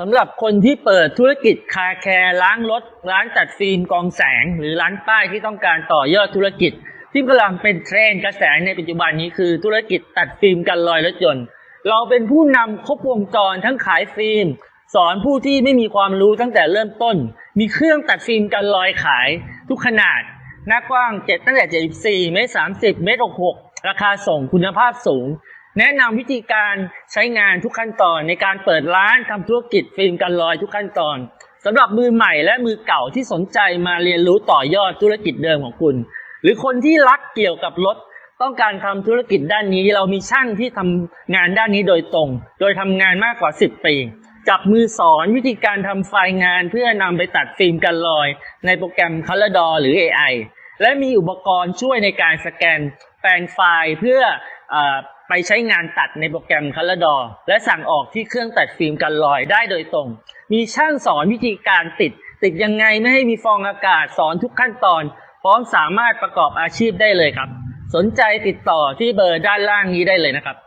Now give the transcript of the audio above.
สำหรับคนที่เปิดธุรกิจคาแคร์ล้างรถ ร้านตัดฟิล์มกองแสง หรือร้านป้ายที่ต้องการต่อยอดธุรกิจ ที่กำลังเป็นเทรนด์กระแสในปัจจุบันนี้คือธุรกิจตัดฟิล์มกันรอยรถยนต์ เราเป็นผู้นำครบวงจรทั้งขายฟิล์ม สอนผู้ที่ไม่มีความรู้ตั้งแต่เริ่มต้น มีเครื่องตัดฟิล์มกันรอยขายทุกขนาด หน้ากว้าง7ตั้งแต่74เมตร30เมตร66ราคาส่งคุณภาพสูง แนะนำวิธีการใช้งานทุกขั้นตอนในการเปิดร้านทำธุรกิจฟิล์มกันรอยทุกขั้นตอนสำหรับมือใหม่และมือเก่าที่สนใจมาเรียนรู้ต่อยอดธุรกิจเดิมของคุณ หรือคนที่รักเกี่ยวกับรถต้องการทำธุรกิจด้านนี้ เรามีช่างที่ทำงานด้านนี้โดยตรง โดยทำงานมากกว่า 10 ปีจับมือสอนวิธีการทำไฟล์งานเพื่อนำไปตัดฟิล์มกันรอย ในโปรแกรม Color หรือ AI และมีอุปกรณ์ช่วยในการสแกนแปลงไฟล์เพื่ออ ไปใช้งานตัดในโปรแกรม Color Door และสั่งออกที่เครื่องตัดฟิล์มกันรอยได้โดยตรง มีช่างสอนวิธีการติด ติดยังไงไม่ให้มีฟองอากาศสอนทุกขั้นตอน พร้อมสามารถประกอบอาชีพได้เลยครับ สนใจติดต่อที่เบอร์ด้านล่างนี้ได้เลยนะครับ